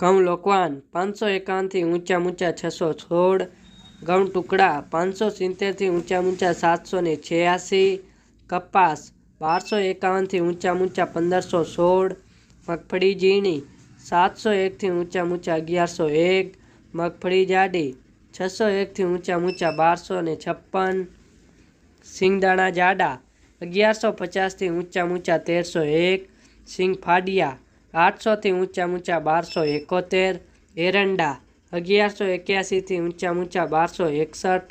ઘઉં લોકવાન, પાંચસો એકાવનથી ઊંચા ઊંચા છસો સોળ, ઘઉં ટુકડા, પાંચસો સિત્તેરથી ઊંચા ઊંચા સાતસો ને છ્યાસી, કપાસ, બારસો એકાવનથી ઊંચા ઊંચા પંદરસો સોળ, મગફળી ઝીણી, સાતસો એકથી ઊંચા ઊંચા અગિયારસો એક, મગફળી જાડી, છસો એકથી ઊંચા ઊંચા બારસો ને છપ્પન, સિંગદાણા જાડા, અગિયારસો પચાસથી ઊંચા ઊંચા તેરસો એક, સિંગ ફાડિયા આઠસોથી ઊંચા ઊંચા બારસો એકોતેર, એરંડા અગિયારસો એક્યાસીથી ઊંચા ઊંચા બારસો એકસઠ,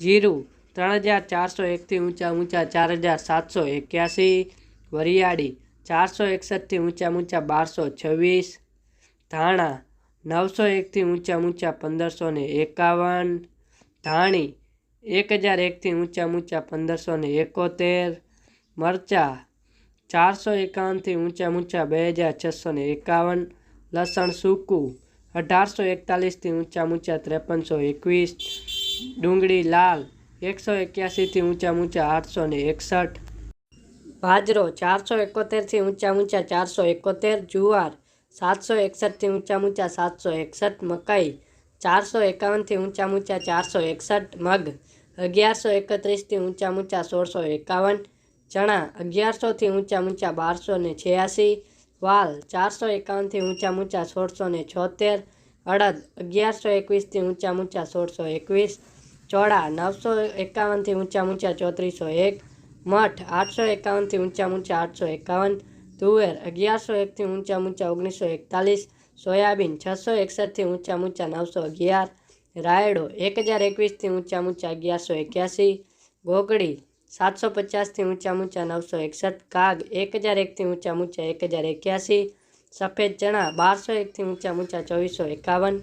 જીરું ત્રણ હજાર ચારસો એકથી ઊંચા ઊંચા ચાર હજાર સાતસો એક્યાસી, વરિયાળી ચારસો એકસઠથી ઊંચા ઊંચા બારસો છવ્વીસ, ધાણા નવસો એકથી ઊંચા ઊંચા પંદરસો ને એકાવન, ધાણી એક હજાર એકથી ઊંચા ઊંચા પંદરસો ને એકોતેર, મરચાં ચારસો એકાવનથી ઊંચા ઊંચા બે હજાર છસો ને એકાવન, લસણ સૂકું અઢારસો એકતાલીસથી ઊંચા ઊંચા ત્રેપનસો એકવીસ, ડુંગળી લાલ એકસો એક્યાસીથી ઊંચા ઊંચા આઠસો ને એકસઠ, બાજરો ચારસો એકોતેરથી ઊંચા ઊંચા ચારસો એકોતેર, જુવાર સાતસો એકસઠથી ઊંચા ઊંચા સાતસો એકસઠ, મકાઈ ચારસો એકાવનથી ઊંચા ઊંચા ચારસો એકસઠ, મગ અગિયારસો એકત્રીસથી ઊંચા ઊંચા સોળસો એકાવન ચણા અગિયારસોથી ઊંચા ઊંચા બારસો ને છ્યાસી, વાલ ચારસો એકાવનથી ઊંચા ઊંચા સોળસો ને છોતેર, અડદ અગિયારસો એકવીસથી ઊંચા ઊંચા સોળસો એકવીસ, ચોળા નવસો એકાવનથી ઊંચા ઊંચા ચોત્રીસો એક, મઠ આઠસો એકાવનથી ઊંચા ઊંચા આઠસો એકાવન, તુવેર અગિયારસો એકથી ઊંચા ઊંચા ઓગણીસો એકતાલીસ, સોયાબીન છસો એકસઠથી ઊંચા ઊંચા નવસો અગિયાર, રાયડો એક હજાર એકવીસથી ઊંચા ઊંચા અગિયારસો એક્યાસી, ગોગડી સાતસો પચાસથી ઊંચા ઊંચા નવસો એકસઠ કાગ એક હજાર એકથી ઊંચા ઊંચા એક હજાર એક્યાસી સફેદ ચણા બારસો એકથી ઊંચા ઊંચા ચોવીસો એકાવન